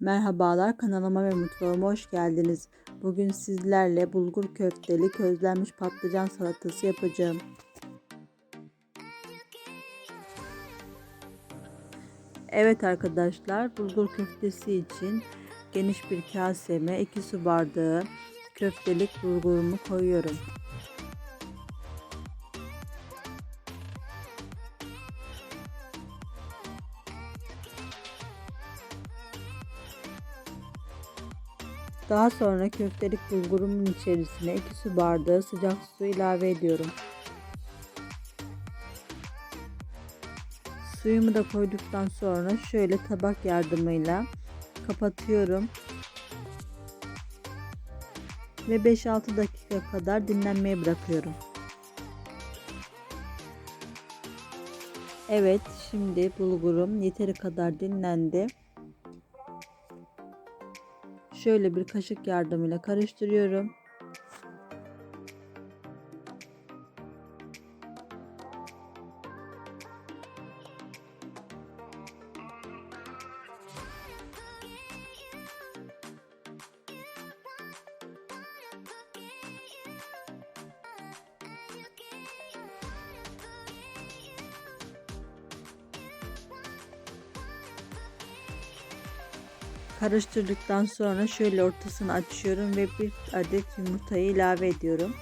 Merhabalar kanalıma ve mutfağıma hoş geldiniz. Bugün sizlerle bulgur köfteli közlenmiş patlıcan salatası yapacağım. Evet arkadaşlar bulgur köftesi için geniş bir kaseme 2 su bardağı köftelik bulgurumu koyuyorum. Daha sonra köftelik bulgurumun içerisine 2 su bardağı sıcak su ilave ediyorum. Suyumu da koyduktan sonra şöyle tabak yardımıyla kapatıyorum. Ve 5-6 dakika kadar dinlenmeye bırakıyorum. Evet şimdi bulgurum yeteri kadar dinlendi. Şöyle bir kaşık yardımıyla karıştırıyorum. Karıştırdıktan sonra şöyle ortasını açıyorum ve bir adet yumurtayı ilave ediyorum.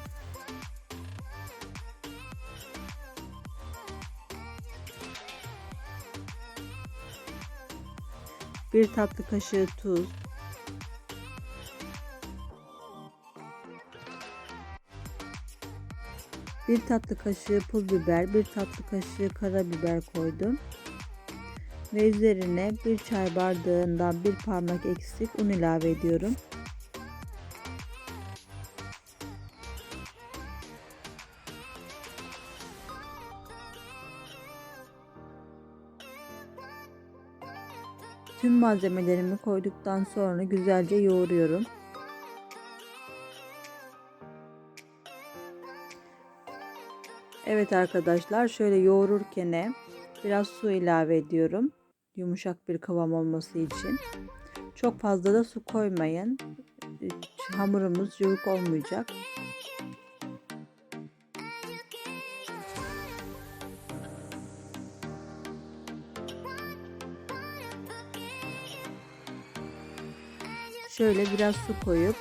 Bir tatlı kaşığı tuz. Bir tatlı kaşığı pul biber, bir tatlı kaşığı karabiber koydum ve üzerine bir çay bardağından bir parmak eksik un ilave ediyorum. Tüm malzemelerimi koyduktan sonra güzelce yoğuruyorum. Evet arkadaşlar şöyle yoğururken biraz su ilave ediyorum yumuşak bir kıvam olması için. Çok fazla da su koymayın. Hamurumuz cıvık olmayacak. Şöyle biraz su koyup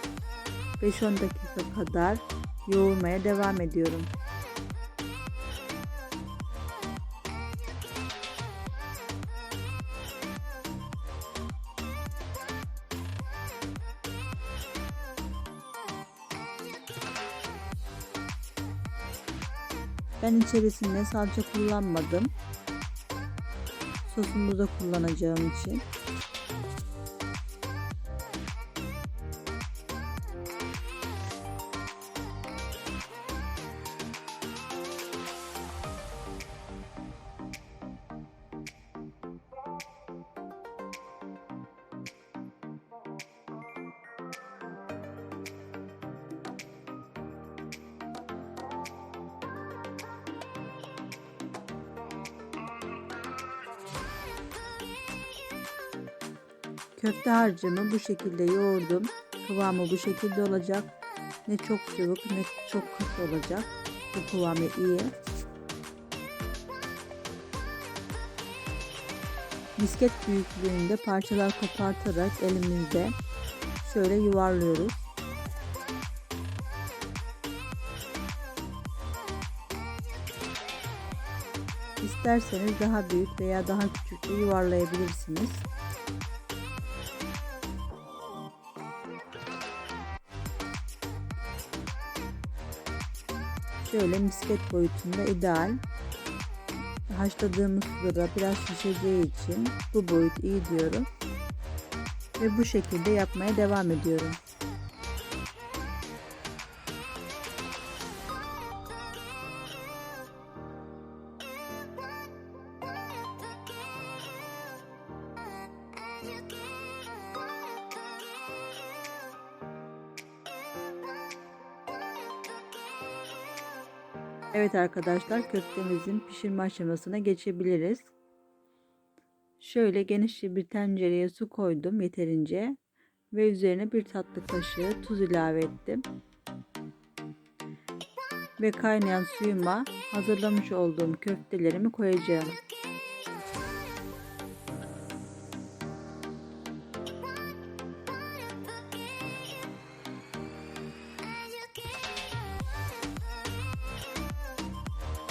5-10 dakika kadar yoğurmaya devam ediyorum. Ben içerisinde salça kullanmadım. Sosumuzu da kullanacağım için. Köfte harcımı bu şekilde yoğurdum. Kıvamı bu şekilde olacak. Ne çok cıvık ne çok katı olacak. Bu kıvamı iyi. Misket büyüklüğünde parçalar kopartarak elimizde şöyle yuvarlıyoruz. İsterseniz daha büyük veya daha küçük de yuvarlayabilirsiniz. Şöyle misket boyutunda ideal. Haşladığımız suda biraz şişeceği için bu boyut iyi diyorum. Ve bu şekilde yapmaya devam ediyorum. Evet arkadaşlar köftemizin pişirme aşamasına geçebiliriz. Şöyle geniş bir tencereye su koydum yeterince ve üzerine bir tatlı kaşığı tuz ilave ettim. Ve kaynayan suyuma hazırlamış olduğum köftelerimi koyacağım.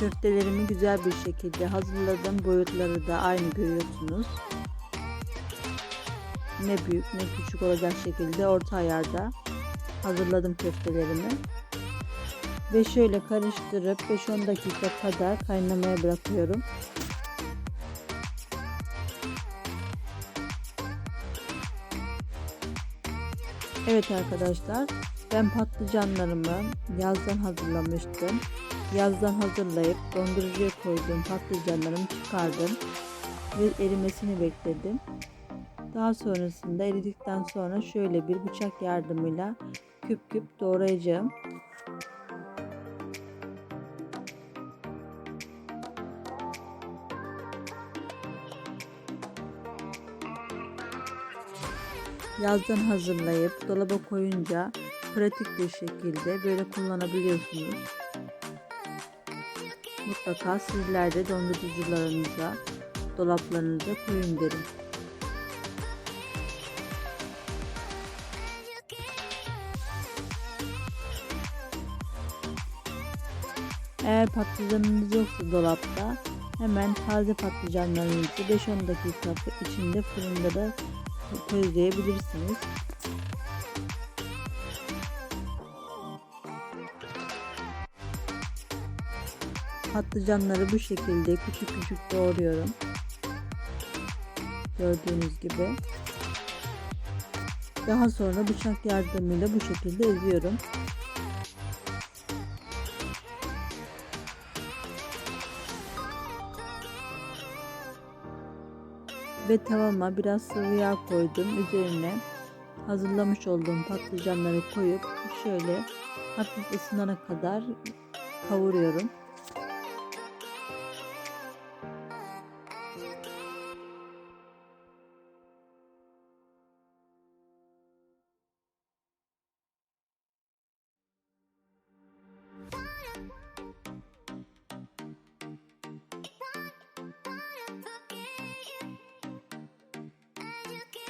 Köftelerimi güzel bir şekilde hazırladım. Boyutları da aynı görüyorsunuz. Ne büyük ne küçük olacak şekilde orta ayarda hazırladım köftelerimi. Ve şöyle karıştırıp 5-10 dakika kadar kaynamaya bırakıyorum. Evet arkadaşlar ben patlıcanlarımı yazdan hazırlamıştım. Yazdan hazırlayıp dondurucuya koyduğum patlıcanlarımı çıkardım ve erimesini bekledim. Daha sonrasında eridikten sonra şöyle bir bıçak yardımıyla küp küp doğrayacağım. Yazdan hazırlayıp dolaba koyunca pratik bir şekilde böyle kullanabiliyorsunuz. Mutlaka sizler de dondurucularınıza, dolaplarınıza koyun derim. Eğer patlıcanınız yoksa dolapta hemen taze patlıcanlarınızı 5-10 dakika içinde fırında da közleyebilirsiniz. Patlıcanları bu şekilde küçük küçük doğruyorum. Gördüğünüz gibi. Daha sonra bıçak yardımıyla bu şekilde eziyorum. Ve tavama biraz sıvı yağ koydum. Üzerine hazırlamış olduğum patlıcanları koyup şöyle hafif ısınana kadar kavuruyorum.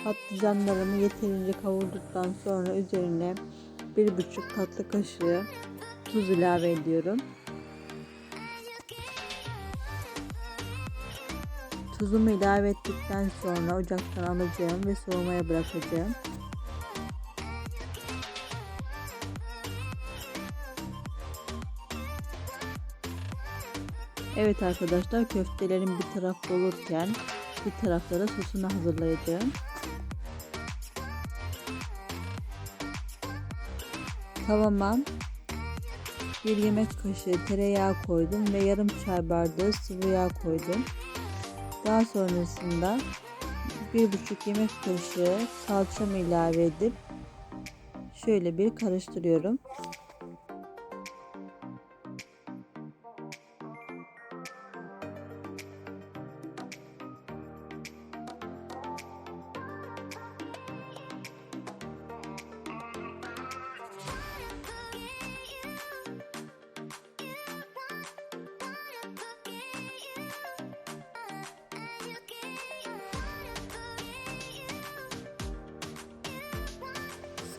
Patlıcanlarımı yeterince kavurduktan sonra üzerine bir buçuk tatlı kaşığı tuz ilave ediyorum. Tuzumu ilave ettikten sonra ocaktan alacağım ve soğumaya bırakacağım. Evet arkadaşlar köftelerim bir tarafta olurken bir tarafta da sosunu hazırlayacağım. Tavama bir yemek kaşığı tereyağı koydum ve yarım çay bardağı sıvı yağ koydum. Daha sonrasında bir buçuk yemek kaşığı salçamı ilave edip şöyle bir karıştırıyorum.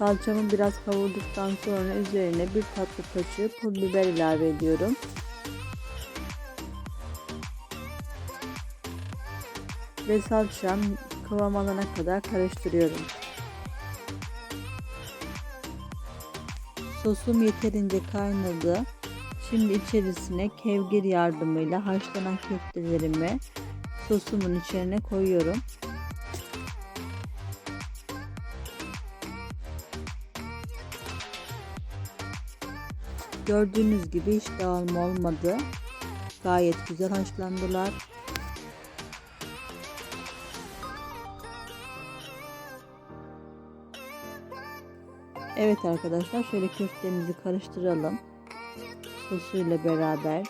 Salçamı biraz kavurduktan sonra üzerine bir tatlı kaşığı pul biber ilave ediyorum. Ve salçam kıvam alana kadar karıştırıyorum. Sosum yeterince kaynadı. Şimdi içerisine kevgir yardımıyla haşlanan köftelerimi sosumun içine koyuyorum. Gördüğünüz gibi hiç dağılma olmadı. Gayet güzel haşlandılar. Evet arkadaşlar şöyle köftemizi karıştıralım. Sosuyla beraber.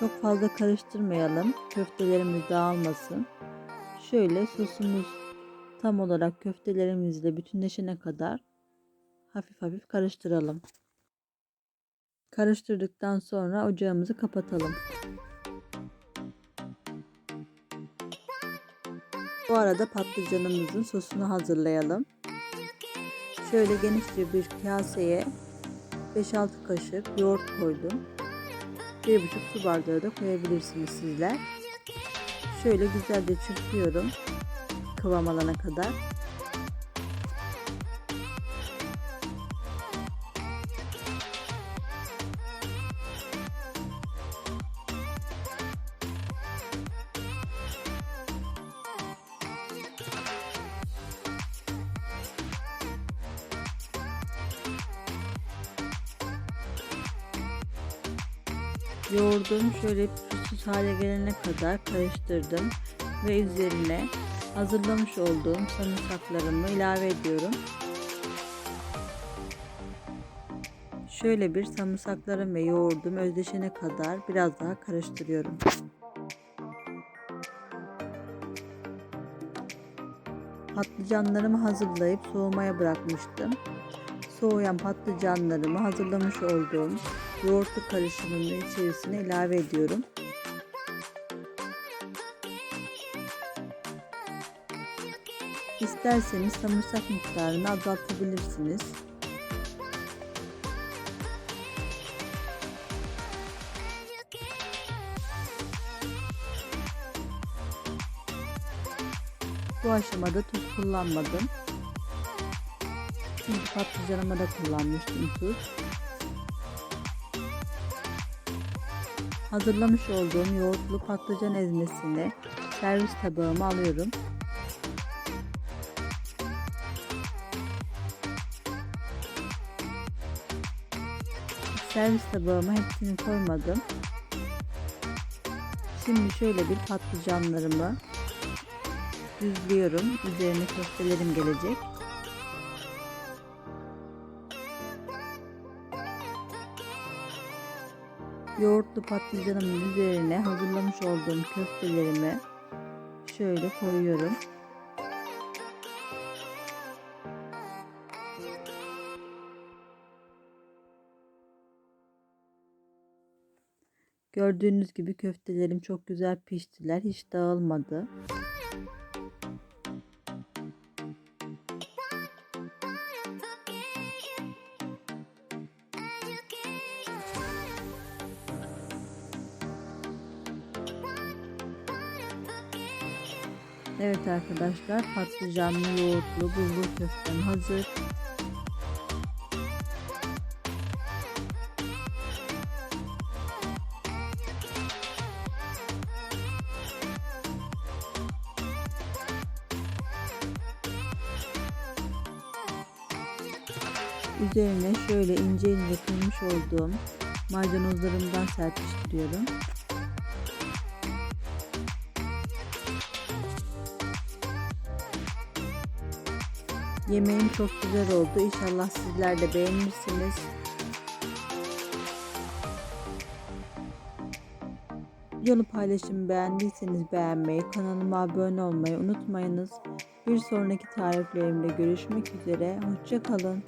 Çok fazla karıştırmayalım. Köftelerimiz dağılmasın. Şöyle sosumuz tam olarak köftelerimizle bütünleşene kadar hafif hafif karıştıralım. Karıştırdıktan sonra ocağımızı kapatalım. Bu arada patlıcanımızın sosunu hazırlayalım. Şöyle genişçe bir kaseye 5-6 kaşık yoğurt koydum. 1,5 su bardağı da koyabilirsiniz sizler. Şöyle güzelce çırpıyorum kıvam alana kadar. Yoğurdum şöyle pürüzsüz hale gelene kadar karıştırdım ve üzerine hazırlamış olduğum sarımsaklarımı ilave ediyorum. Şöyle bir sarımsaklarım ve yoğurdum özdeşene kadar biraz daha karıştırıyorum. Patlıcanlarımı hazırlayıp soğumaya bırakmıştım. Soğuyan patlıcanlarımı hazırlamış olduğum yoğurtlu karışımının içerisine ilave ediyorum. İsterseniz sarımsak miktarını azaltabilirsiniz. Bu aşamada tuz kullanmadım. Çünkü patlıcanıma da kullanmıştım tuz. Hazırlamış olduğum yoğurtlu patlıcan ezmesini servis tabağıma alıyorum. Servis tabağıma hepsini koymadım. Şimdi şöyle bir patlıcanlarımı düzlüyorum. Üzerine köftelerim gelecek. Yoğurtlu patlıcanımın üzerine hazırlamış olduğum köftelerimi şöyle koyuyorum. Gördüğünüz gibi köftelerim çok güzel piştiler. Hiç dağılmadı. Evet arkadaşlar patlıcanlı yoğurtlu bulgur köftem hazır. Üzerine şöyle ince ince kıymış olduğum maydanozlarımdan serpiştiriyorum. Yemeğim çok güzel oldu. İnşallah sizler de beğenirsiniz. Videonu paylaşımı beğendiyseniz beğenmeyi, kanalıma abone olmayı unutmayınız. Bir sonraki tariflerimle görüşmek üzere. Hoşçakalın.